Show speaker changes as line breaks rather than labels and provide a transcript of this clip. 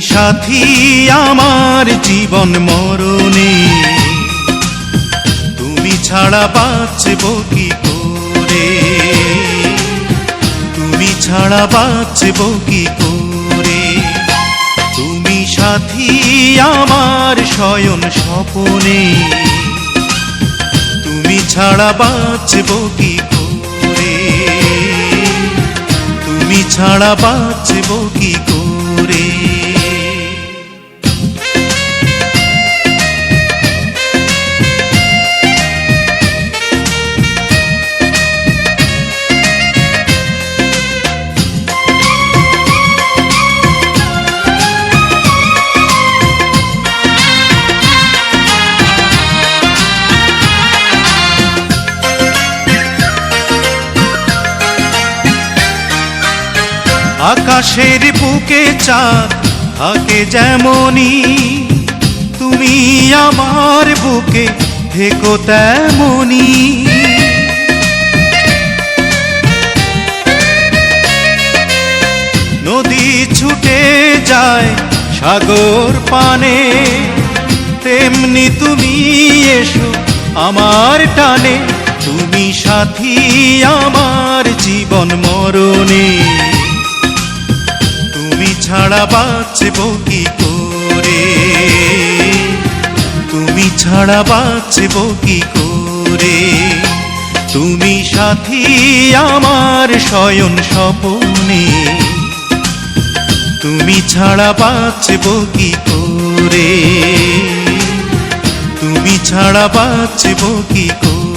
সাথী, আমার জীবন মরণে। তুমি ছাড়া বাঁচব কি করে? তুমি ছাড়া বাঁচব কি করে? তুমি সাথী, আমার শয়ন স্বপনে। তুমি ছাড়া বাঁচব কি করে? তুমি ছাড়া বাঁচব কি করে? আকাশের বুকে চাঁদ থাকে যেমনই। তুমি আমার বুকে থেকো তেমনি নদী ছুটে যায় সাগর পানে, তেমনি তুমি এসো আমার টানে। তুমি সাথী আমার জীবন মরণে। ছাড়া বাঁচব কি করে? তুমি ছাড়া বাঁচব কি করে? তুমি সাথী আমার শয়ন স্বপনে। তুমি ছাড়া বাঁচব কি করে? তুমি ছাড়া বাঁচব কি করে?